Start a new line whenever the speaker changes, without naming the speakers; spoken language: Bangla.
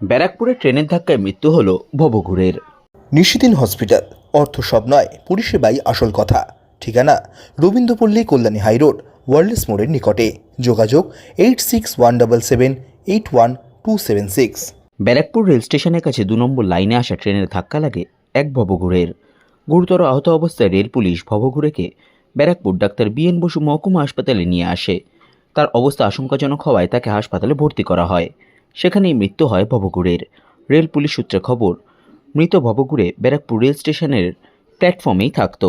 ব্যারাকপুরে ট্রেনের ধাক্কায় মৃত্যু হল ভবঘুরের।
নিশিদিন হসপিটাল অর্থ সব নয় পরিষেবাই আসল কথা। ঠিকানা রবীন্দ্রপল্লী কল্যাণী হাইরোড ওয়ার্ল্ডস মোড়ের নিকটে। যোগাযোগ eight six one double seven eight one two seven six.
Barrackpore rail স্টেশনের কাছে দু নম্বর লাইনে আসা ট্রেনের ধাক্কা লাগে এক ভবঘুরের। গুরুতর আহত অবস্থায় রেল পুলিশ ভবঘুরেকে ব্যারাকপুর ডাক্তার বিএন বসু মহকুমা হাসপাতালে নিয়ে আসে। তার অবস্থা আশঙ্কাজনক হওয়ায় তাকে হাসপাতালে ভর্তি করা হয়। সেখানেই মৃত্যু হয় ভবগুড়ের রেল পুলিশ সূত্রে খবর, মৃত ভবগুড়ে ব্যারাকপুর রেল স্টেশনের প্ল্যাটফর্মেই থাকতো।